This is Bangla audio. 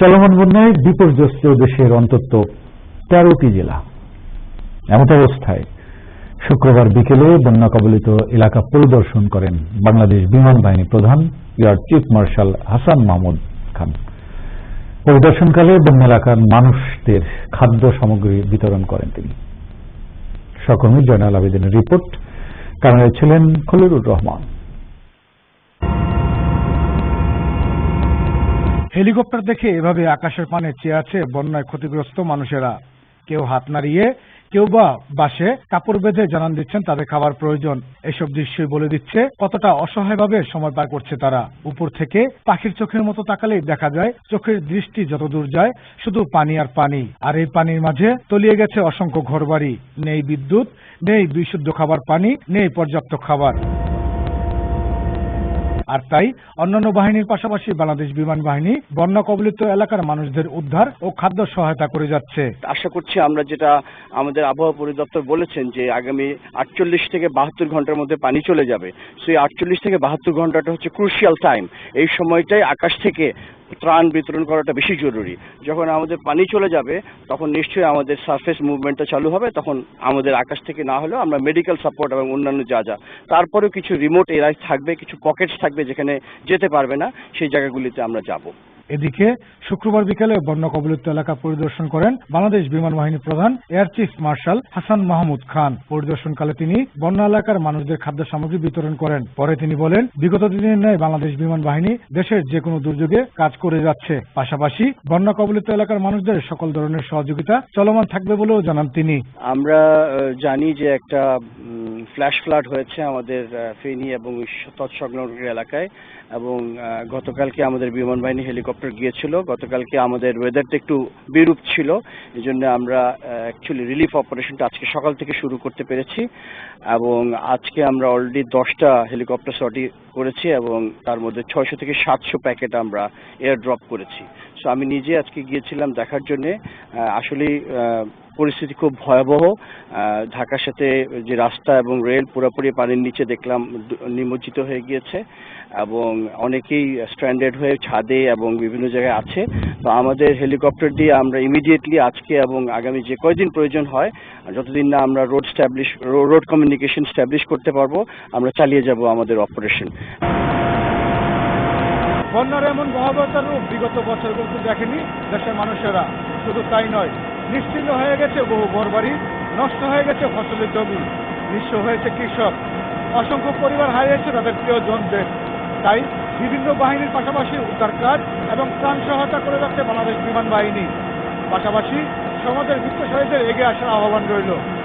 চলমান বন্যায় বিপর্যস্ত দেশের অন্তত তেরোটি জেলা। এমত অবস্থায় শুক্রবার বিকেলে বন্যা কবলিত এলাকা পরিদর্শন করেন বাংলাদেশ বিমান বাহিনী প্রধান air chief marshal Hasan Mahmud Khan. পরিদর্শনকালে বন্যা এলাকার মানুষদের খাদ্য সামগ্রী বিতরণ করেন তিনি। সহকর্মী জয়নাল আবেদিনের রিপোর্ট, কানাডায় ছিলেন খলিলুর রহমান। হেলিকপ্টার দেখে এভাবে আকাশের পানে চেয়ে আছে বন্যায় ক্ষতিগ্রস্ত মানুষেরা। কেউ হাত নাড়িয়ে, কেউ বা বাসে কাপড় বেঁধে জানান দিচ্ছেন তাদের খাবার প্রয়োজন। এসব দৃশ্যই বলে দিচ্ছে কতটা অসহায়ভাবে সময় পার করছে তারা। উপর থেকে পাখির চোখের মতো তাকালেই দেখা যায়, চোখের দৃষ্টি যত দূর যায়, শুধু পানি আর পানি। আর এই পানির মাঝে তলিয়ে গেছে অসংখ্য ঘরবাড়ি। নেই বিদ্যুৎ, নেই বিশুদ্ধ খাবার পানি, নেই পর্যাপ্ত খাবার। আর তাই অন্যান্য বাহিনীর পাশাপাশি বাংলাদেশ বিমান বাহিনী, বন্যা কবলিত এলাকার মানুষদের উদ্ধার ও খাদ্য সহায়তা করে যাচ্ছে। আশা করছি আমরা যেটা আমাদের আবহাওয়া পরিদপ্তর বলেছেন যে আগামী আটচল্লিশ থেকে বাহাত্তর ঘণ্টার মধ্যে পানি চলে যাবে। সেই আটচল্লিশ থেকে বাহাত্তর ঘন্টাটা হচ্ছে ক্রুশিয়াল টাইম এই সময়টাই আকাশ থেকে ত্রাণ বিতরণ করাটা বেশি জরুরি। যখন আমাদের পানি চলে যাবে, তখন নিশ্চয়ই আমাদের সারফেস মুভমেন্টটা চালু হবে, তখন আমাদের আকাশ থেকে না হলেও আমরা মেডিকেল সাপোর্ট এবং অন্যান্য যা যা। তারপরেও কিছু রিমোট এরিয়া থাকবে, কিছু পকেটস থাকবে যেখানে যেতে পারবে না, সেই জায়গাগুলিতে আমরা যাব। এদিকে শুক্রবার বিকেলে বন্যা কবলিত এলাকা পরিদর্শন করেন বাংলাদেশ বিমান বাহিনী প্রধান air chief marshal Hasan Mahmud Khan. পরিদর্শনকালে তিনি বন্যা এলাকার মানুষদের খাদ্য সামগ্রী বিতরণ করেন। পরে তিনি বলেন, বিগত দিনের ন্যায় বাংলাদেশ বিমান বাহিনী দেশের যে কোনো দুর্যোগে কাজ করে যাচ্ছে। পাশাপাশি বন্যা কবলিত এলাকার মানুষদের সকল ধরনের সহযোগিতা চলমান থাকবে বলেও জানান তিনি। আমরা জানি যে একটা ফ্ল্যাশ ফ্লাড হয়েছে আমাদের ফেনী এবং তৎসংলগ্ন এলাকায় এবং গতকালকে আমাদের বিমান বাহিনী হেলিকপ্টার গিয়েছিল। গতকালকে আমাদের ওয়েদারটা একটু বিরূপ ছিল এই জন্য আমরা অ্যাকচুয়ালি রিলিফ অপারেশনটা আজকে সকাল থেকে শুরু করতে পেরেছি এবং আজকে আমরা অলরেডি দশটা হেলিকপ্টার সর্টি করেছি এবং তার মধ্যে ছয়শো থেকে সাতশো প্যাকেট আমরা এয়ার ড্রপ করেছি। সো আমি নিজে আজকে গিয়েছিলাম দেখার জন্যে। আসলে পরিস্থিতি খুব ভয়াবহ। ঢাকার সাথে যে রাস্তা এবং রেল পুরোপুরি পানির নিচে দেখলাম নিমজ্জিত হয়ে গিয়েছে এবং অনেকেই স্ট্র্যান্ডেড হয়ে ছাদে এবং বিভিন্ন জায়গায় আছে। তো আমাদের হেলিকপ্টার দিয়ে আমরা ইমিডিয়েটলি আজকে এবং আগামী যে কয়দিন প্রয়োজন হয়, যতদিন না আমরা road establish road communication establish করতে পারব, আমরা চালিয়ে যাব আমাদের অপারেশন বন্যার এমন ভয়াবহতার রূপ বিগত বছরগুলোতে দেখেনি দেশের মানুষেরা। শুধু তাই নয় নিশ্চিন্ন হয়ে গেছে বহু ঘরবাড়ি নষ্ট হয়ে গেছে ফসলের জমি, নিঃস্ব হয়েছে কৃষক। অসংখ্য পরিবার হারিয়েছে তাদের প্রিয় প্রিয়জনদের। তাই বিভিন্ন বাহিনীর পাশাপাশি উদ্ধার কাজ এবং ত্রাণ সহায়তা করে যাচ্ছে বাংলাদেশ বিমান বাহিনী। পাশাপাশি সমাজের বিত্তশালীদের এগিয়ে আসার আহ্বান রইল।